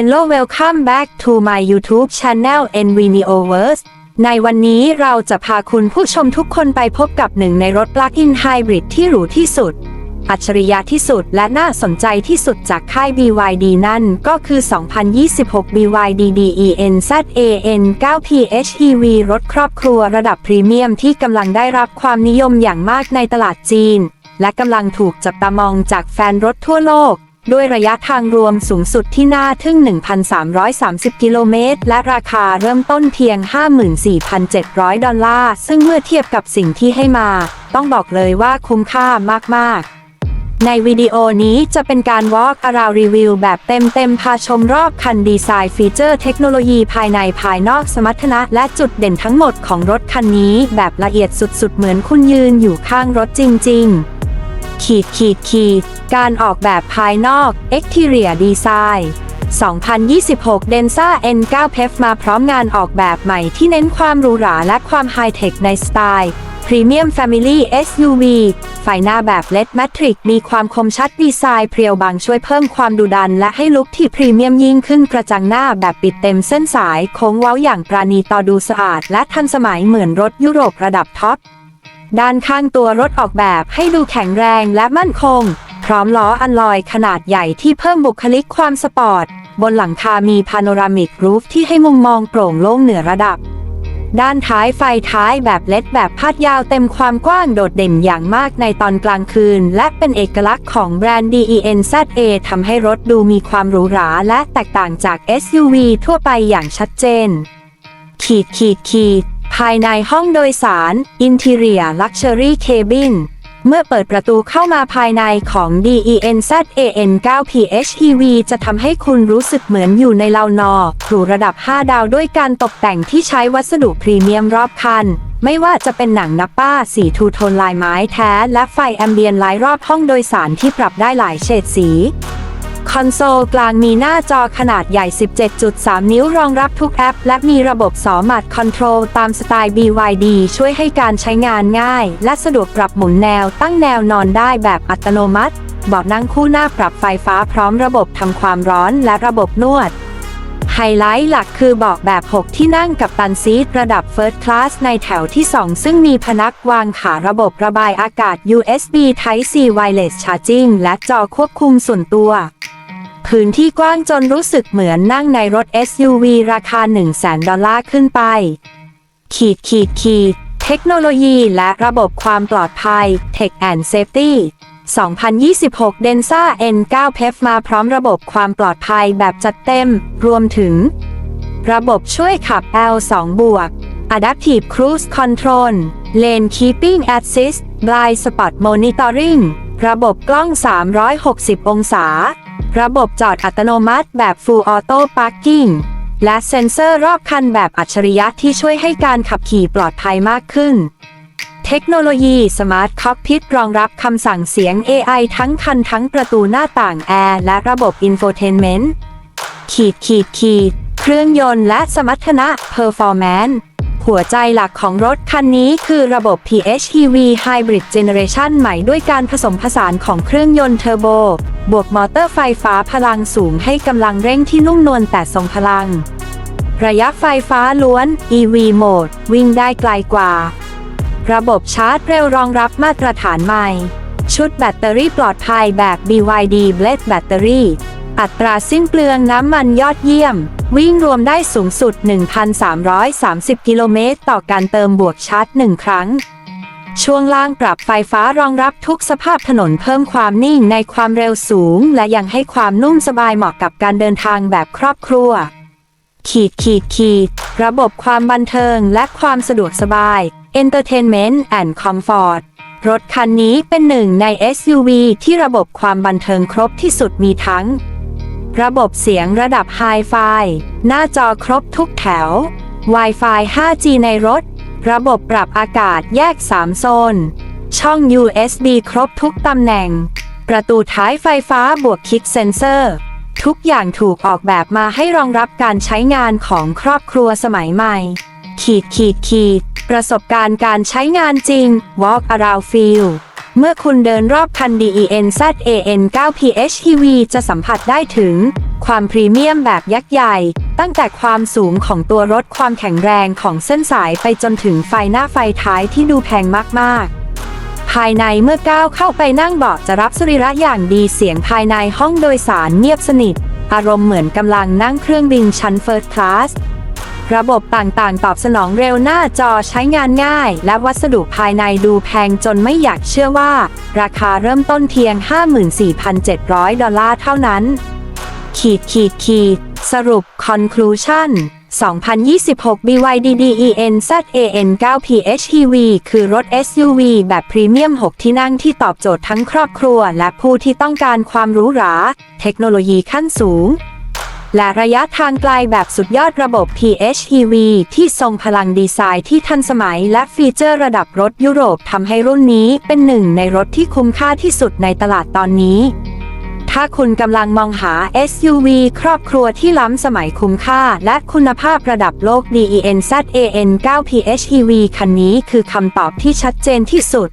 Hello welcome back to my YouTube channel NVNeoverse ในวันนี้เราจะพาคุณผู้ชมทุกคนไปพบกับหนึ่งในรถ Plug-in Hybrid ที่หรูที่สุด อัจฉริยะที่สุดและน่าสนใจที่สุดจากค่าย BYD นั่นก็คือ 2026 BYD DEN ZAN 9 PHEV รถครอบครัวระดับพรีเมียมที่กำลังได้รับความนิยมอย่างมากในตลาดจีน และกำลังถูกจับตามองจากแฟนรถทั่วโลก ด้วยระยะทางรวมสูงสุดที่น่าทึ่ง 1,330 กิโลเมตร และราคาเริ่มต้นเพียง 54,700 ดอลลาร์ ซึ่งเมื่อเทียบกับสิ่งที่ให้มา ต้องบอกเลยว่าคุ้มค่ามาก ๆในวิดีโอนี้จะเป็นการ Walk Around Review แบบเต็มๆ พาชมรอบคันดีไซน์ฟีเจอร์เทคโนโลยีภายในภายนอกสมรรถนะ และจุดเด่นทั้งหมดของรถคันนี้ แบบละเอียดสุดๆ เหมือนคุณยืนอยู่ข้างรถจริง ๆ ขีดขีดขีดการออกแบบภายนอก Exterior Design 2026 Denza N9 PEF มาพร้อมงานออกแบบใหม่ที่เน้นความหรูหราและความไฮเทคในสไตล์ Premium Family SUV ไฟหน้าแบบ LED Matrix มีความคมชัดดีไซน์เพรียวบางช่วยเพิ่มความดุดัน และให้ลุคที่พรีเมียมยิ่งขึ้นกระจังหน้าแบบปิดเต็มเส้นสาย โค้งเว้าอย่างปราณีต่อดูสะอาด และทันสมัยเหมือนรถยุโรประดับท็อป ด้านข้างตัวรถออกแบบให้ดูแข็งแรงและมั่นคง พร้อมล้ออันลอยขนาดใหญ่ที่เพิ่มบุคลิกความสปอร์ต บนหลังคามีพาโนรามิกรูฟที่ให้มุมมองโปร่งโล่งเหนือระดับ ด้านท้ายไฟท้ายแบบเล็ดแบบพาดยาวเต็มความกว้างโดดเด่นอย่างมากในตอนกลางคืน และเป็นเอกลักษณ์ของแบรนด์ DEN ZA ทำให้รถดูมีความหรูหราและแตกต่างจาก SUV ทั่วไปอย่างชัดเจน ขีดขีดขีด ภายในห้องโดยสาร Interior Luxury Cabin เมื่อเปิดประตูเข้ามาภายในของ DEN ZAN 9 PHEV จะทำให้คุณรู้สึกเหมือนอยู่ในเลานอหรูระดับ 5 ดาวด้วยการตกแต่งที่ใช้วัสดุพรีเมียมรอบคัน ไม่ว่าจะเป็นหนังนับป้า สีทูโทนลายไม้แท้ และไฟแอมเบียนไลท์รอบห้องโดยสารที่ปรับได้หลายเฉดสี คอนโซลกลางมีหน้าจอขนาดใหญ่ 17.3 นิ้วรองรับทุกแอป และมีระบบสอมัดคอนโทรลตามสไตล์ BYD ช่วยให้การใช้งานง่าย และสะดวกปรับหมุนแนวตั้งแนวนอนได้แบบอัตโนมัติ เบาะนั่งคู่หน้าปรับไฟฟ้าพร้อมระบบทำความร้อนและระบบนวดไฮไลท์หลักคือเบาะแบบ 6 ที่นั่งกับตันซีทระดับ First Class ในแถวที่ 2 ซึ่งมีพนักวางขาระบบระบายอากาศ USB Type C Wireless Charging และจอควบคุมส่วนตัว พื้นที่กว้างจนรู้สึกเหมือนนั่งในรถ SUV ราคา 1 0 0 0 0แดอลลาร์ขึ้นไป ขีดขีดขีด เทคโนโลยีและระบบความปลอดภัย Tech and Safety 2026 Denza N9 PEF มาพร้อมระบบความปลอดภัยแบบจัดเต็ม รวมถึง ระบบช่วยขับ L2 บวก Adaptive Cruise Control Lane Keeping Assist Blind Spot Monitoring ระบบกล้อง 360 องศา ระบบจอดอัตโนมัติแบบ Full Auto Parking และเซ็นเซอร์รอบคันแบบอัจฉริยะที่ช่วยให้การขับขี่ปลอดภัยมากขึ้น เทคโนโลยี Smart Cockpit รองรับคำสั่งเสียง AI ทั้งคันทั้งประตูหน้าต่างแอร์และระบบ Infotainment ขีดขีดขีด เครื่องยนต์และสมรรถนะ Performance หัวใจหลักของรถคันนี้คือระบบ PHEV Hybrid Generation ใหม่ด้วยการผสมผสานของเครื่องยนต์เทอร์โบ บวกมอเตอร์ไฟฟ้าพลังสูงให้กำลังเร่งที่นุ่มนวลแต่ทรงพลัง ระยะไฟฟ้าล้วน EV Mode วิ่งได้ไกลกว่า ระบบชาร์จเร็วรองรับมาตรฐานใหม่ ชุดแบตเตอรี่ปลอดภัยแบบ BYD Blade Battery อัตราสิ้นเปลืองน้ำมันยอดเยี่ยม วิ่งรวมได้สูงสุด 1,330 กิโลเมตร ต่อการเติมบวกชาร์จ 1 ครั้ง ช่วงล่างปรับไฟฟ้ารองรับทุกสภาพถนนเพิ่มความนิ่งในความเร็วสูง และยังให้ความนุ่มสบายเหมาะกับการเดินทางแบบครอบครัว ขีดขีดขีด ระบบความบันเทิงและความสะดวกสบาย Entertainment and Comfort รถคันนี้เป็นหนึ่งใน SUV ที่ระบบความบันเทิงครบที่สุดมีทั้ง ระบบเสียงระดับไฮไฟหน้าจอครบทุกแถว Wi-Fi 5G ในรถ ระบบปรับอากาศแยก 3 โซน ช่อง USB ครบทุกตำแหน่ง ประตูท้ายไฟฟ้าบวกคิกเซนเซอร์ ทุกอย่างถูกออกแบบมาให้รองรับการใช้งานของครอบครัวสมัยใหม่ ขีดขีดขีด ประสบการณ์การใช้งานจริง Walk around feel เมื่อคุณเดินรอบคัน DEN ZAN 9 PHEV จะสัมผัสได้ถึง ความพรีเมียมแบบยักษ์ใหญ่ ตั้งแต่ความสูงของตัวรถความแข็งแรงของเส้นสายไปจนถึงไฟหน้าไฟท้ายที่ดูแพงมาก ๆภายในเมื่อก้าวเข้าไปนั่งเบาะจะรับสรีระอย่างดีเสียงภายในห้องโดยสารเงียบสนิท อารมณ์เหมือนกำลังนั่งเครื่องบินชั้นเฟิร์สคลาส ระบบต่างๆ ตอบสนองเร็วหน้าจอใช้งานง่าย และวัสดุภายในดูแพงจนไม่อยากเชื่อว่า ราคาเริ่มต้นเพียง 54,700 ดอลลาร์เท่านั้น ขีดขีดขีดสรุป conclusion 2026 BYD DEN ZAN 9 PHEV คือรถ SUV แบบพรีเมียม 6 ที่นั่งที่ตอบโจทย์ทั้งครอบครัว และผู้ที่ต้องการความหรูหรา เทคโนโลยีขั้นสูง และระยะทางไกลแบบสุดยอดระบบ PHEV ที่ทรงพลังดีไซน์ที่ทันสมัยและฟีเจอร์ระดับรถยุโรปทำให้รุ่นนี้เป็นหนึ่งในรถที่คุ้มค่าที่สุดในตลาดตอนนี้ ถ้าคุณกำลังมองหา SUV ครอบครัวที่ล้ำสมัยคุ้มค่า และคุณภาพระดับโลก DEN ZAN 9 PHEV คันนี้คือคำตอบที่ชัดเจนที่สุด